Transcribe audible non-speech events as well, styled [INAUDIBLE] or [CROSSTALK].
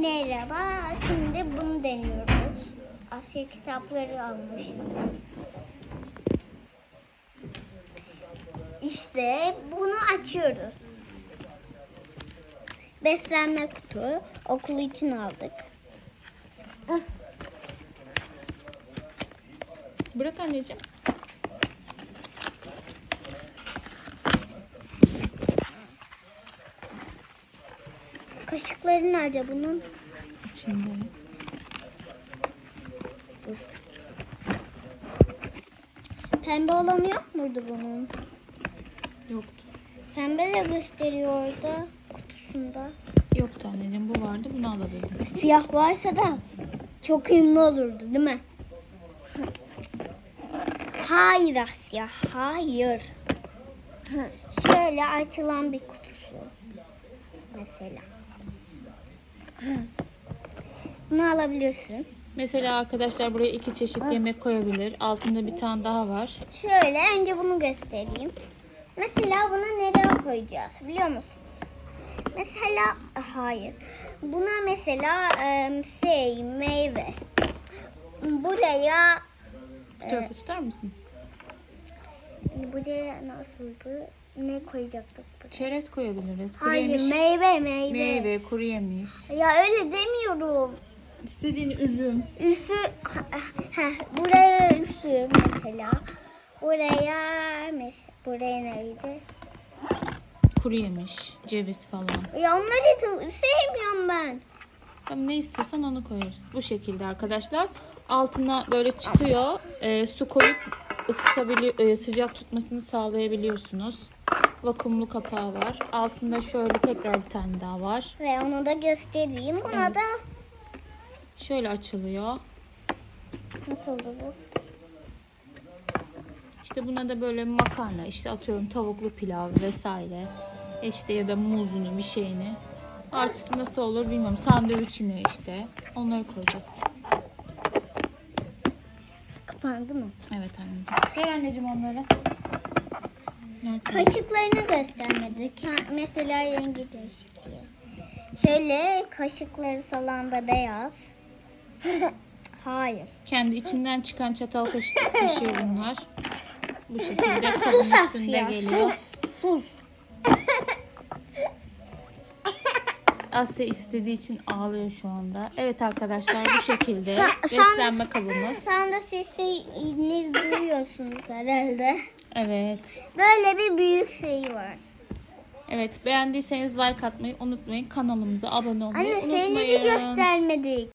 Merhaba, şimdi bunu deniyoruz. Asya kitapları almışım. İşte bunu açıyoruz. Beslenme kutu. Okul için aldık. Bırak anneciğim. Kaşıkları nerede bunun? İçinde. Pembe olanı yok muydu bunun? Yoktu. Pembe de gösteriyor orada kutusunda. Yoktu anneciğim. Bu vardı. Bunu alabildim. Siyah varsa da çok ünlü olurdu değil mi? Hayır Asya, hayır. Şöyle açılan bir kutusu. Mesela. Bunu alabilirsin. Mesela arkadaşlar buraya iki çeşit yemek koyabilir. Altında bir tane daha var. Şöyle önce bunu göstereyim. Mesela bunu nereye koyacağız biliyor musunuz? Mesela hayır. Buna mesela şey meyve. Buraya Bu tarafa tutar mısın? buraya nasıldı? Ne koyacaktık? buraya? Çerez koyabiliriz. Kuru Hayır yemiş. meyve meyve. Meyve, kuru yemiş. Ya öyle demiyorum. İstediğin üzüm. Üsü heh, buraya üsü mesela. Buraya mesela buraya neydi? Kuru yemiş. Ceviz falan. Ya onları da sevmiyorum ben. Tamam ne istiyorsan onu koyarız. Bu şekilde arkadaşlar. Altına böyle çıkıyor. Ee, su koyup ısıtabili e, sıcak tutmasını sağlayabiliyorsunuz. Vakumlu kapağı var. Altında şöyle tekrar bir tane daha var. Ve onu da göstereyim. Buna da Şöyle açılıyor. nasıldı bu? İşte buna da böyle makarna işte atıyorum tavuklu pilav vesaire. İşte ya da muzunu bir şeyini. Artık nasıl olur bilmiyorum. Sandviçini işte. Onları koyacağız. Kapandı mı? Evet anneciğim. Ver anneciğim onları. Kaşıklarını göstermedik. Ha, mesela rengi değişik diye. Şöyle kaşıkları salanda beyaz. [LAUGHS] Hayır. Kendi içinden çıkan çatal kaşık [LAUGHS] kaşığı bunlar. Bu şekilde Sus Asya. Sus. Sus. Asya istediği için ağlıyor şu anda. Evet arkadaşlar bu şekilde Sen- sen- beslenme kabımız. Sen de sesini duyuyorsunuz herhalde. Evet. Böyle bir büyük şey var. Evet beğendiyseniz like atmayı unutmayın. Kanalımıza abone olmayı Anne seni de unutmayın. göstermedik.